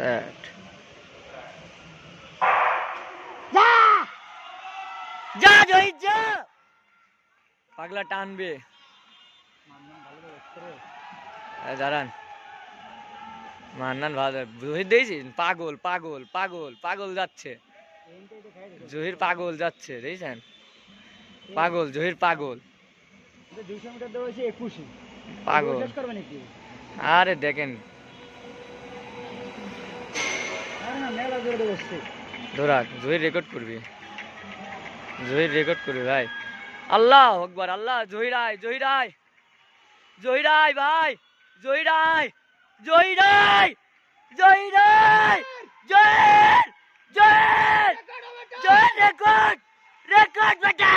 ষাট যা! যা জহির যা! পাগলা টানবে। দাঁড়ান। মান্নান ভালো জহির দেখছিস পাগল পাগল পাগল পাগল যাচ্ছে। জহির পাগল যাচ্ছে দেখছেন? পাগল জহির পাগল। পাগল। শেষ করবে নাকি? আরে দেখেন ধরাক জহির রেকর্ড করবি। জহির রেকর্ড করবি ভাই। আল্লাহ আকবার আল্লাহ আয় জহির আয়। ভাই জহির আয় জহির আয় জহির আয় জহির জহির। জহির রেকর্ড রেকর্ড বেটা